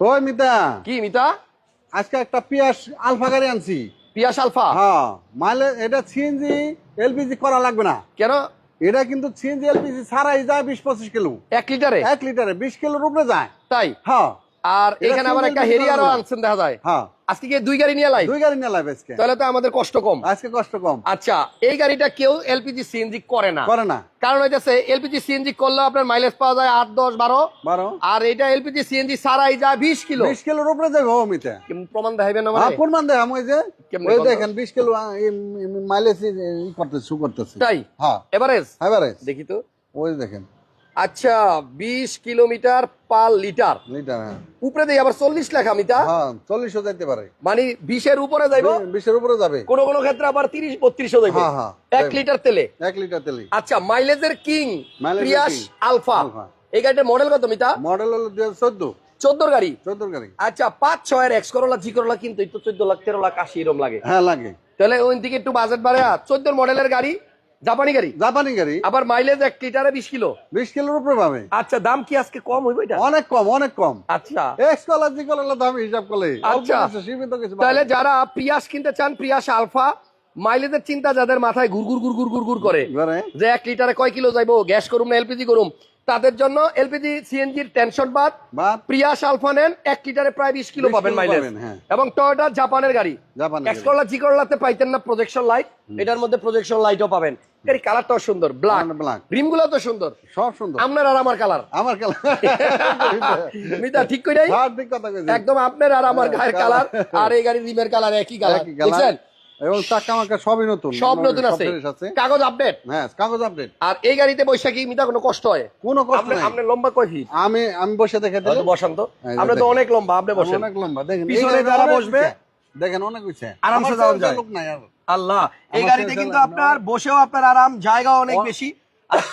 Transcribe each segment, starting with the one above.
ওই মিতা। কি মিতা? আজকে একটা পিয়াস আলফা গাড়ি আনছি। Prius Alpha? হ্যাঁ মাইলে এটা সিএনজি এলপিজি করা লাগবে না। কেন? এটা কিন্তু সিএনজি এলপিজি ছাড়াই যায় বিশ পঁচিশ কিলো। এক লিটারে? এক লিটারে বিশ কিলোর উপরে যায়। তাই? হ্যাঁ। আর এখানে আবার একটা হেরিয়ারও আনছেন দেখা যায়। হ্যাঁ। আজকে দুই গাড়ি নিয়ে লাই? দুই গাড়ি নিয়ে লাগবে আজকে। তাহলে তো আমাদের কষ্ট কম। আজকে কষ্ট কম। আচ্ছা এই গাড়িটা কেউ এলপিজি সিএনজি করে না। করে না। কারণ হইতেছে এলপিজি সিএনজি করলেও আপনার মাইলেজ পাওয়া যায় আট দশ বারো। বারো। আর এটা এলপিজি সিএনজি ছাড়াই যায় বিশ কিলো। বিশ কিলোর উপরে যাবে ও মিতা কেমন প্রমাণ দেখাবেন না হ্যাঁ দেয় আমি ওই যে ওই দেখেন বিশ কিলো মাইলেজ ই করতেছে শু করতেছে। তাই? হ্যাঁ। এভারেজ এভারেজ দেখি তো। ওই দেখেন। আচ্ছা বিশ কিলোমিটার পার লিটার। লিটার হ্যাঁ। উপরে দেই আবার চল্লিশ লেখা হ্যাঁ চল্লিশও যাইতে পারে। মানে বিশের উপরে যাইব? বিশের উপরে যাবে। কোন কোন ক্ষেত্রে আবার তিরিশ বত্রিশও যাইব। হ্যাঁ। এক লিটার তেলে? এক লিটার তেলে। আচ্ছা মাইলেজের কিং প্রিয়াস আলফা। এই গাড়িটার মডেল কত মিতা? মডেল হলো দুই হাজার চোদ্দ। চোদ্দোর গাড়ি? চোদ্দোর গাড়ি। আচ্ছা পাঁচ ছয়ের এক্স করোলা জি করোলা কিন্তু চোদ্দ লাখ তেরো লাখ আশি এরম লাগে। হ্যাঁ লাগে। তাহলে ওই দিকে একটু বাজেট বাড়ে চোদ্দোর মডেলের গাড়ি? জাপানি গাড়ি? জাপানি গাড়ি। আবার মাইলেজ এক লিটারে বিশ কিলো। বিশ কিলোর উপরে পাবে আচ্ছা দাম কি আজকে কম হইব এটা? অনেক কম অনেক কম। আচ্ছা। এক্স কলার জি কলার দাম হিসাব করলে। আচ্ছা। সীমিত কিছু তাহলে যারা প্রিয়াস কিনতে চান প্রিয়াস আলফা মাইলেজের চিন্তা যাদের মাথায় ঘুরঘুর ঘুর ঘুর করে। ঘরে। যে এক লিটারে কয় কিলো যাইবো? গ্যাস করুম না এলপিজি করুম? তাদের জন্য এলপিজি সিএনজির টেনশন বাদ প্রিয়াস আলফা নেন এক লিটারে প্রায় বিশ কিলো পাবেন মাইলেজ হ্যাঁ। এবং টয়োটা জাপানের গাড়ি। জাপানি এক্স করলা জি পাইতেন না প্রজেকশন লাইট এটার মধ্যে প্রজেকশন লাইটও পাবেন। গাড়ি কালারটাও সুন্দর ব্ল্যাক ব্ল্যাক রিমগুলো তো সুন্দর। সব সুন্দর। আপনার আর আমার কালার আমার খেলা মিতা ঠিক হ্যাঁ, ঠিক কথা কইছেন। একদম আপনার আর আমার গায়ের কালার আর এই গাড়ির রিমের কালার একই কালার একই কালার। বুঝছেন এবং সবই নতুন। সব নতুন আছে? কাগজ আপডেট হ্যাঁ কাগজ আপডেট আর এই গাড়িতে বৈশাখী মিতা কোনো কষ্ট হয়? কোনো কষ্ট আপনি নাই। আপনি লম্বা কয় ফিট আমি আমি বসে দেখে বসান তো। আপনি তো অনেক লম্বা আপনি বসেন। অনেক লম্বা। দেখেন পিছনে যারা বসবে, দেখেন অনেক হইছে। আরামসে যাওয়া যায়। লোক নাই আর। আল্লাহ এই গাড়িতে কিন্তু আপনার বসেও আপনার আরাম জায়গা অনেক বেশি।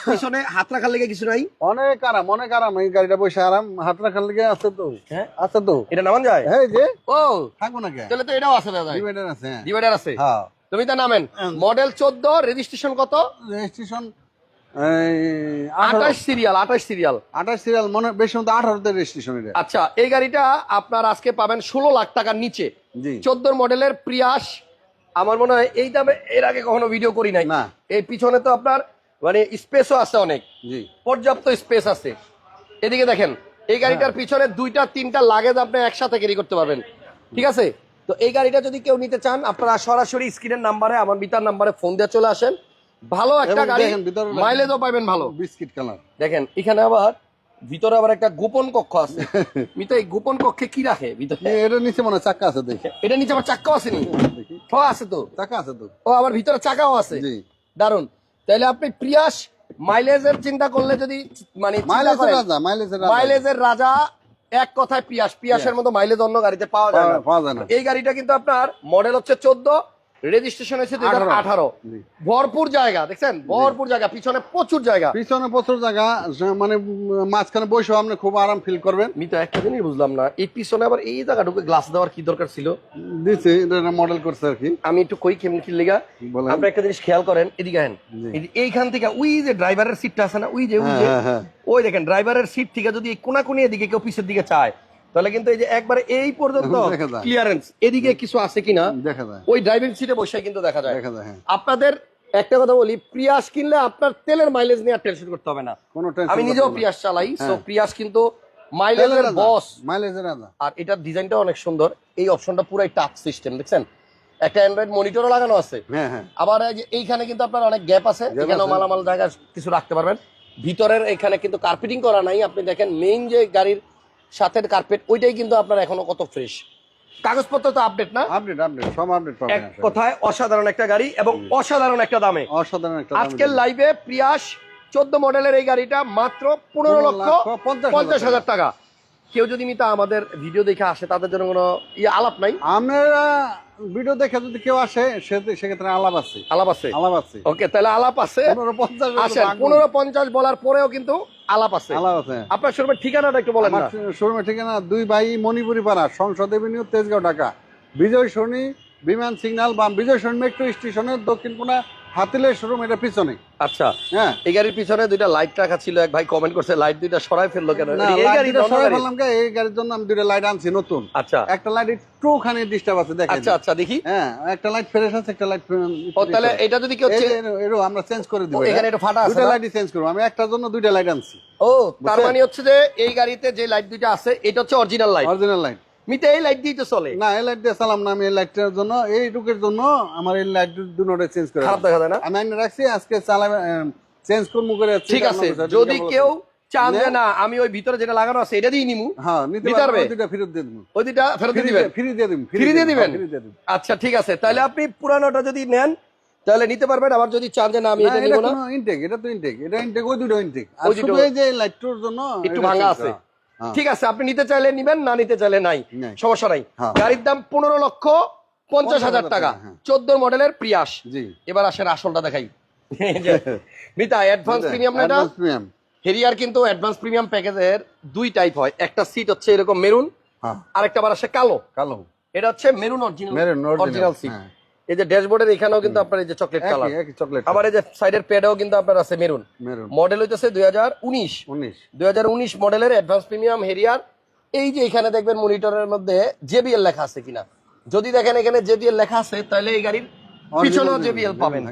পিছনে হাত রাখার লেগে কিছু নাই। অনেক আরাম অনেক আরাম। এই গাড়িটা বসে আরাম হাত রাখার লেগে আছে তো। হ্যাঁ? আছে তো। এটা নামান যায়? এই যে। ও থাকব না কে তাহলে তো এটাও আছে দাদা। ডিভাইডার আছে হ্যাঁ। ডিভাইডার আছে। হ্যাঁ। তুমি তা নামেন। মডেল চোদ্দ রেজিস্ট্রেশন কত? রেজিস্ট্রেশন আঠাশ সিরিয়াল আঠাশ সিরিয়াল আঠাশ সিরিয়াল মনে বেশি মতো আঠারোতে রেজিস্ট্রেশন আচ্ছা এই গাড়িটা আপনার আজকে পাবেন ষোলো লাখ টাকার নিচে। জি। চোদ্দ মডেলের প্রিয়াস আমার মনে হয় এই দামে এর আগে কখনো ভিডিও করি নাই। না। এই পিছনে তো আপনার মানে স্পেসও আছে অনেক। জি। পর্যাপ্ত স্পেস আছে। এদিকে দেখেন এই গাড়িটার পিছনে দুইটা তিনটা লাগেজ আপনি একসাথে ক্যারি করতে পারবেন। ঠিক আছে? তো এই গাড়িটা যদি কেউ নিতে চান আপনারা সরাসরি স্ক্রিনের নাম্বারে আমার মিটার নাম্বারে ফোন দিয়ে চলে আসেন। ভালো একটা গাড়ি মাইলেজও পাবেন ভালো। বিস্কিট কালার দেখেন এখানে আবার ভিতরে আবার একটা গোপন কক্ষ আছে। মিতা এই গোপন কক্ষে কি রাখে ভিতরে? এটা নিচে মনে হয় চাক্কা আছে দেখি। এটা নিচে আবার চাক্কাও আছে নি আছে তো। চাকা আছে তো। ও আবার ভিতরে চাকাও আছে? জি। দারুণ তাহলে আপনি প্রিয়াস মাইলেজের চিন্তা করলে যদি মানে মাইলেজের রাজা মাইলেজের রাজা। মাইলেজের রাজা এক কথায় পিয়াস পিয়াসের মতো মাইলেজ অন্য গাড়িতে পাওয়া যায় না। পাওয়া- পাওয়া যায় না। এই গাড়িটা কিন্তু আপনার মডেল হচ্ছে চোদ্দ রেজিস্ট্রেশন হয়েছে দুই হাজার আঠারো। ভরপুর জায়গা দেখছেন? ভরপুর জায়গা পিছনে প্রচুর জায়গা। পিছনে প্রচুর জায়গা মানে মাঝখানে বসেও আপনি খুব আরাম ফিল করবেন। আমি তো একটা জিনিস বুঝলাম না এই পিছনে আবার এই জায়গা ঢুকে গ্লাস দেওয়ার কি দরকার ছিল? দিছে এটা মডেল করছে আর কি। আমি একটু কই কেমন কি লেগা? আপনি একটা জিনিস খেয়াল করেন এদিকে আহেন। এইখান থেকে ওই যে ড্রাইভারের সিটটা আছে না ওই যে ওই হ্যাঁ, হ্যাঁ, হ্যাঁ। দেখেন ড্রাইভারের সিট থেকে যদি এই কোনাকুনি এদিকে কেউ পিছের দিকে চায় তাহলে কিন্তু এই যে একবারে এই পর্যন্ত ক্লিয়ারেন্স এদিকে কিছু আছে কিনা দেখা যায়। ওই ড্রাইভিং সিটে বসে কিন্তু দেখা যায়। দেখা যায় হ্যাঁ। আপনাদের একটা কথা বলি প্রিয়াস কিনলে আপনার তেলের মাইলেজ নিয়ে আর টেনশন করতে হবে না। কোনো টেনশন আমি নিজেও প্রিয়াস চালাই সো প্রিয়াস কিন্তু মাইলেজের বস মাইলেজের আর এটার ডিজাইনটা অনেক সুন্দর এই অপশনটা পুরাই টাচ সিস্টেম দেখছেন? একটা অ্যান্ড্রয়েড মনিটরও লাগানো আছে। হ্যাঁ হ্যাঁ। আবার এইখানে কিন্তু আপনার অনেক গ্যাপ আছে এখানেও। মালামাল জায়গা কিছু রাখতে পারবেন। ভিতরের এখানে কিন্তু কার্পেটিং করা নাই আপনি দেখেন মেইন যে গাড়ির সাথে কার্পেট ওইটাই কিন্তু আপনার এখনও কত ফ্রেশ কাগজপত্র তো আপডেট না? আপডেট আপডেট সব আপডেট এক পাবেন আসলে। কথায় অসাধারণ একটা গাড়ি এবং অসাধারণ একটা দামে। অসাধারণ একটা দামি আজকের লাইভে প্রিয়াস চোদ্দ মডেলের এই গাড়িটা মাত্র পনেরো লক্ষ পঞ্চাশ পঞ্চাশ হাজার টাকা। কেউ যদি মিতা আমাদের ভিডিও দেখে আসে তাদের জন্য কোনো ইয়ে আলাপ নাই? আপনারা ভিডিও দেখে যদি কেউ আসে সে- সেক্ষেত্রে আলাপ আছে। আলাপ আছে? আলাপ আছে। ওকে তাহলে আলাপ আছে। পনেরো পঞ্চাশ আসেন পনেরো পঞ্চাশ বলার পরেও কিন্তু আলাপ আছে। আলাপ আছে। আপনার শোরুমের ঠিকানাটা একটু বলেন শোরুমের ঠিকানা দুই ভাই মণিপুরি পাড়া সংসদ এভিনিউ তেজগাঁও ঢাকা। বিজয় সরণি বিমান সিগন্যাল বা বিজয় সরণি মেট্রো স্টেশনের দক্ষিণ কোনা হাতিলের শোরুম এটা পিছনে। আচ্ছা। হ্যাঁ। এই গাড়ির পিছনে দুইটা লাইট রাখা ছিল এক ভাই কমেন্ট করছে লাইট দুইটা সরাই ফেলল কেন? এই গাড়ি লাইটটা না অন্য সরাই ফেললাম কে, এই গাড়ির জন্য আমি দুইটা লাইট আনছি নতুন। আচ্ছা। একটা লাইট একটুখানি ডিস্টার্ব আছে দেখেন। আচ্ছা আচ্ছা দেখি। হ্যাঁ একটা লাইট ফ্রেশ আছে একটা লাইট ও তাহলে এটা যদি কেউ চে- এরো আমরা চেঞ্জ করে দিব এখানে এটা ফাটা আছে দুইটা না? লাইটই চেঞ্জ করব। আমি একটার জন্য দুইটা লাইট আনছি। ও তার মানে হচ্ছে যে এই গাড়িতে যে লাইট দুইটা আছে এটা হচ্ছে অরিজিনাল লাইট অরিজিনাল লাইট মিতে এই লাইট দিয়ে তো চলে। না এই লাইট দিয়ে চালাম না আমি এই লাইটটার জন্য। এই টুকের জন্য আমার এই লাইট চেঞ্জ করে খারাপ দেখা যায় না? আমি রাখছি আজকে চালাবে চেঞ্জ করব করে ঠিক আছে যদি কেউ চান যে না আমি ওই ভিতরে যেটা লাগানো আছে এটা দিয়ে নিমু। হ্যাঁ নিতে পারবে ফেরত দিয়ে ওই ফেরত দিয়ে দিবেন? ফ্রি দিয়ে ফ্রি দিবেন? দিবেন আচ্ছা ঠিক আছে তাহলে আপনি পুরানোটা যদি নেন তাহলে নিতে পারবেন আবার যদি চান যে না আমি এটা নিব না। ইনটেক এটা তো ইনটেক এটা ইনটেক ওই দুটো ইনটেক আর ওই শুধু এই যে লাইটটার জন্য একটু ভাঙা আছে। হ্যাঁ। ঠিক আছে আপনি নিতে চাইলে নিবেন না নিতে চাইলে নাই। সমস্যা নাই। হ্যাঁ। গাড়ির দাম পনেরো লক্ষ পঞ্চাশ হাজার টাকা। হ্যাঁ। চোদ্দ মডেলের প্রিয়াস জি। এবার আসেন আসলটা দেখাই। মিতা অ্যাডভান্স প্রিমিয়াম না হেরিয়ার কিন্তু অ্যাডভান্স প্রিমিয়াম প্যাকেজের দুই টাইপ হয়। একটা সিট হচ্ছে এরকম মেরুন হ্যাঁ। আরেকটা আবার আসে কালো। কালো। এটা হচ্ছে maroon original Maroon, original seat হ্যাঁ। এই যে ড্যাশবোর্ডের এখানেও কিন্তু আপনার এই যে চকলেট কালার চকলেট আবার এই যে সাইডের প্যাডেও কিন্তু আপনার আছে মেরুন মেরুন মডেল হইতেছে দুই হাজার উনিশ। দুই হাজার উনিশ মডেলের অ্যাডভান্স প্রিমিয়াম হেরিয়ার এই যে এখানে দেখবেন মনিটরের মধ্যে জেবিএল লেখা আছে কিনা। যদি দেখেন এখানে জেবিএল লেখা আছে তাহলে এই গাড়ির পিছনেও জেবিএল পাবেন।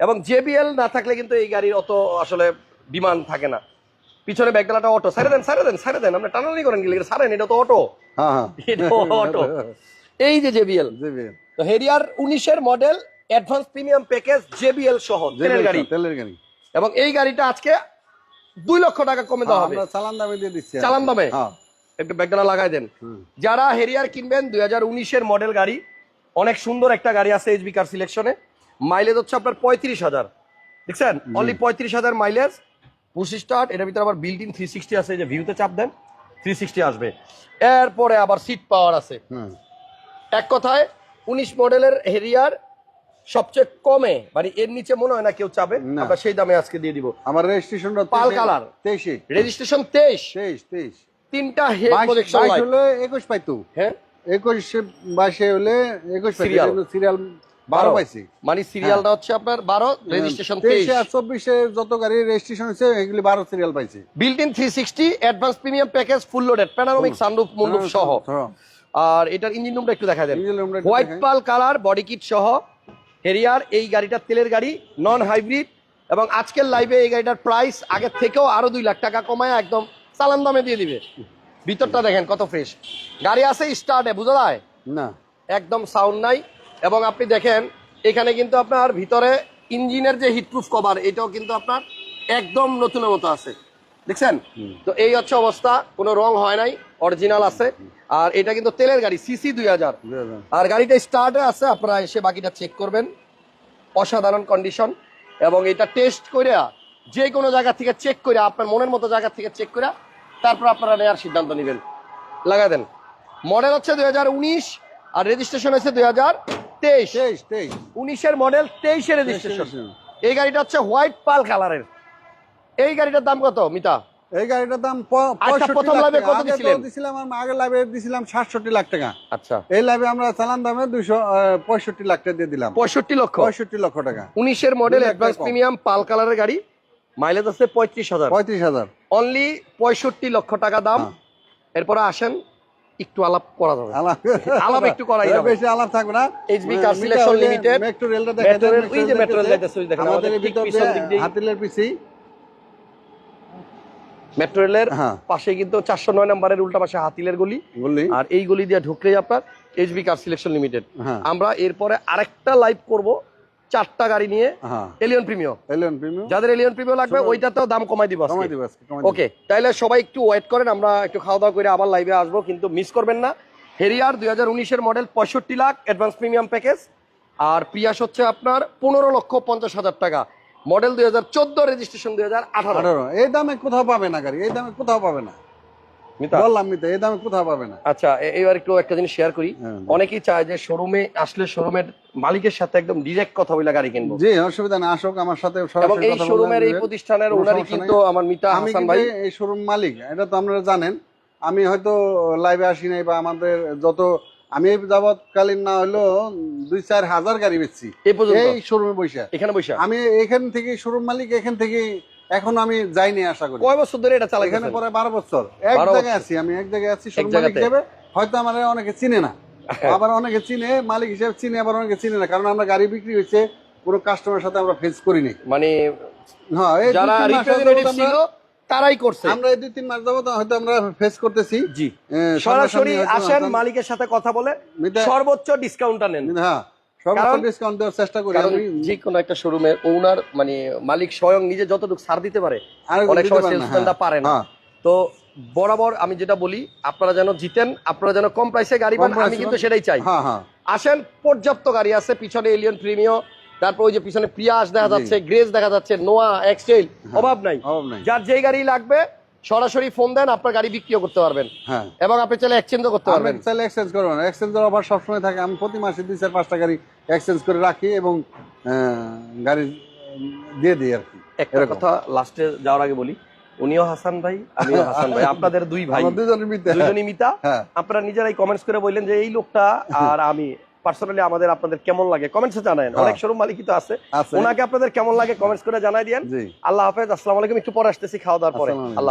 এবং জেবিএল না থাকলে কিন্তু এই গাড়ির অত আসলে বিমান থাকে না। পিছনে ব্যাগডালাটা অটো সাইরে দেন সাইরে দেন সাইরে দেন। আপনি টানানি করেন গেলে সারেন এটা তো অটো হ্যাঁ হ্যাঁ। এটা অটো এই যে জেবিএল। JBL তো হেরিয়ার উনিশের model advance premium package JBL সহ তেলের গাড়ি। তেলের গাড়ি। এবং এই গাড়িটা আজকে দুই লক্ষ টাকা কমে দেওয়া হবে। আমরা চালান দামে দিয়ে দিচ্ছি চালান দামে? হ্যাঁ। একটু ব্যাগডালা লাগাই দেন। যারা হেরিয়ার কিনবেন দুই হাজার উনিশের মডেল গাড়ি অনেক সুন্দর একটা গাড়ি আছে এইচবি কার সিলেকশনে মাইলেজ হচ্ছে আপনার পঁয়ত্রিশ হাজার। দেখছেন? অনলি পঁয়ত্রিশ হাজার মাইলেজ পুশ স্টার্ট এটার ভিতরে আবার বিল্ট ইন থ্রি সিক্সটি আছে এই যে ভিউতে চাপ দেন থ্রি সিক্সটি আসবে। এরপরে আবার সিট পাওয়ার আছে। এক কথায় উনিশ মডেলের হেরিয়ার সবচেয়ে কমে মানে এর নিচে মনে হয় না কেউ চাবে আমরা সেই দামে আজকে দিয়ে দিব। আমার রেজিস্ট্রেশনটা পাল কালার। তেইশে রেজিস্ট্রেশন তেইশ। তেইশ তেইশ। তিনটা হেড প্রজেকশন লাইট হলে একুশ পাইতো। হ্যাঁ। একুশ বাইশে হলে একুশ Serial। সিরিয়াল বারো পাইছি। মানে সিরিয়ালটা হচ্ছে আপনার বারো রেজিস্ট্রেশন তেইশে আর চব্বিশে যত গাড়ি রেজিস্ট্রেশন হয়েছে এগুলি বারো সিরিয়াল পাইছি। Built in three sixty advance premium package full loaded panoramic sunroof মুন্ডুপ সহ। হ্যাঁ। আর এটার ইঞ্জিন রুমটা একটু দেখা দেন। White pearl colour body kit সহ হেরিয়ার এই গাড়িটা তেলের গাড়ি নন হাইব্রিড এবং আজকের লাইভে এই গাড়িটার প্রাইস আগের থেকেও আরও দুই লাখ টাকা কমায় একদম চালান দামে দিয়ে দিবে। ভিতরটা দেখেন কত ফ্রেশ গাড়ি আছে স্টার্টে বুঝা যায়? না। একদম সাউন্ড নাই এবং আপনি দেখেন এখানে কিন্তু আপনার ভিতরে ইঞ্জিনের যে হিটপ্রুফ কভার এটাও কিন্তু আপনার একদম নতুনের মতো আছে। দেখছেন? তো এই হচ্ছে অবস্থা কোনো রং হয় নাই অরিজিনাল আছে। আর এটা কিন্তু তেলের গাড়ি সিসি দুই হাজার। আর গাড়িটা স্টার্টে আছে আপনারা এসে বাকিটা চেক করবেন। অসাধারণ কন্ডিশন এবং এটা টেস্ট করে যে কোনো জায়গা থেকে চেক করে আপনার মনের মতো জায়গা থেকে চেক করে তারপর আপনারা নেওয়ার সিদ্ধান্ত নেবেন। লাগা দেন। মডেল হচ্ছে দুই হাজার উনিশ আর রেজিস্ট্রেশন হচ্ছে দুই হাজার তেইশ। তেইশ তেইশ। উনিশের মডেল তেইশে রেজিস্ট্রেশন এই গাড়িটা হচ্ছে হোয়াইট পাল কালারের এই গাড়িটার দাম কত মিতা? এই গাড়িটার দাম আচ্ছা, 65 প্রথম টাকা। কত দিছিলেন? দিছিলাম আমি আগের লাইভে দিছিলাম সাতষট্টি লাখ টাকা। আচ্ছা। এই লাইভে আমরা চালান দামে দুইশো পঁয়ষট্টি লাখ টাকা দিয়ে দিলাম। পঁয়ষট্টি লক্ষ? পঁয়ষট্টি লক্ষ টাকা। উনিশের মডেল অ্যাডভান্স প্রিমিয়াম পাল কালারের গাড়ি। মাইলেজ আছে পঁয়ত্রিশ হাজার। পঁয়ত্রিশ হাজার। অনলি পঁয়ষট্টি লক্ষ টাকা দাম। হ্যাঁ। এরপরে আসেন একটু আলাপ করা যাবে। আলাপ। একটু করাই যাবে। বেশি আলাপ থাকবে না। HB Car Selection Limited, metro রেলটা Metro rail, ওই যে metro rail যাইতেছে, দেখেন, আমাদের পিছন দিক দিয়েই। হাতিলের পিছেই মেট্রো রেলের হ্যাঁ। পাশে কিন্তু চারশো নয় নম্বরের উল্টা পাশে হাতিলের গলি। আর এই গলি দিয়ে ঢুকলেই আপনার এইচবি কার সিলেকশন লিমিটেড। আমরা এরপরে আরেকটা লাইভ করব চারটা গাড়ি নিয়ে এলিয়ন প্রিমিয়াম এলিয়ন প্রিমিয়াম যাদের এলিয়ন প্রিমিয়াম লাগবে ওইটাতেও দাম কমাই দিব। ওকে তাইলে সবাই একটু ওয়েট করেন আমরা একটু খাওয়া দাওয়া করে আবার লাইভে আসব কিন্তু মিস করবেন না। হেরিয়ার দুই হাজার উনিশের মডেল পঁয়ষট্টি লাখ অ্যাডভান্স প্রিমিয়াম প্যাকেজ আর প্রিয়াস হচ্ছে আপনার পনেরো লক্ষ পঞ্চাশ হাজার টাকা। মডেল দুই হাজার চোদ্দ রেজিস্ট্রেশন দুই হাজার আঠারো। এই দামে কোথাও পাবে না গাড়ি এই দামে কোথাও পাবে না। বললাম মিতা এই দামে কোথাও পাবে না। আচ্ছা এবার একটু একটা জিনিস শেয়ার করি। হ্যাঁ। অনেকেই চায় যে শোরুমে আসলে শোরুমের মালিকের সাথে একদম ডিরেক্ট কথা বলে গাড়ি কিনবো। জি অসুবিধা না আসুক আমার সাথে এবং এই শোরুমের এই প্রতিষ্ঠানের ওনারই কিন্তু আমার মিতা হাসান ভাই। এই শোরুম মালিক এটা তো আপনারা জানেন। আমি হয়তো লাইভে আসি নাই বা আমাদের যত আমি যাবৎকালীন না হলো দুই চার হাজার গাড়ি বেচছি। এই শোরুমে বসে। এখানে বৈশা আমি এখান থেকে শোরুম মালিক এখান থেকে এখন আমি যাইনি আশা করি। কয় বছর ধরে এটা চালাই এখানে পরে বারো বছর। এক জায়গায় আছি আমি এক জায়গায় আছি শোরুম মালিক। হিসেবে। হয়তো আমার অনেকে চিনে না। আবার অনেকে চিনে মালিক হিসেবে চিনে আবার অনেকে চিনে না। কারণ আমরা গাড়ি বিক্রি হয়েছে কোনো কাস্টমারের সাথে আমরা ফেস করিনি। মানে হ্যাঁ যারা রিপ্রেজেন্টেটিভ ছিল আমরা- তারাই করছে। আমরা এই দুই তিন মাস যাবত হয়তো আমরা ফেস করতেছি। জি। সরাসরি আসেন মালিকের সাথে কথা বলে সর্বোচ্চ ডিসকাউন্টটা নেন। হ্যাঁ ডিসকাউন্ট দেওয়ার চেষ্টা করি। আমি যে কোনো একটা শোরুমের ওনার মানে মালিক স্বয়ং নিজে যতটুকু ছাড় দিতে পারে অনেক সময় না, সেলসম্যানরা হ্যাঁ, পারে না। হ্যাঁ। তো বরাবর আমি যেটা বলি আপনারা যেন জিতেন আপনারা যেন কম প্রাইসে গাড়ি পান আমি কিন্তু সেটাই চাই। হ্যাঁ আসেন পর্যাপ্ত গাড়ি আছে পিছনে এলিয়ন প্রিমিও তারপর ওই যে পিছনে প্রিয়াস দেখা যাচ্ছে গ্রেস দেখা যাচ্ছে নোয়া এক্সটেল অভাব নাই। যার যেই গাড়ি লাগবে সরাসরি ফোন দেন আপনার গাড়ি বিক্রিও করতে পারবেন। হ্যাঁ। এবং আপনি চাইলে এক্সচেঞ্জও করতে পারবেন। চাইলে এক্সচেঞ্জ করব না। এক্সচেঞ্জের অফার সবসময় থাকে। আমি প্রতি মাসে দুই চার পাঁচটা গাড়ি এক্সচেঞ্জ করে রাখি এবং গাড়ি দিয়ে দিই আর কি। একটা কথা লাস্টে যাওয়ার আগে বলি উনিও হাসান ভাই আমিও হাসান ভাই আপনাদের দুই ভাই। দুজনই মিতা। হ্যাঁ। আপনারা নিজেরাই কমেন্টস করে বললেন যে এই লোকটা আর আমি পার্সোনালি আমাদের আপনাদের কেমন লাগে? কমেন্টসে জানায় হ্যাঁ। অনেক শোরুম মালিকই তো আছে। আছে। ওনাকে আপনাদের কেমন লাগে? কমেন্টস করে জানাই দিয়েন। আল্লাহ হাফেজ আসসালামু আলাইকুম। একটু পরে আসতেছি খাওয়া দাওয়ার পরে। আল্লাহ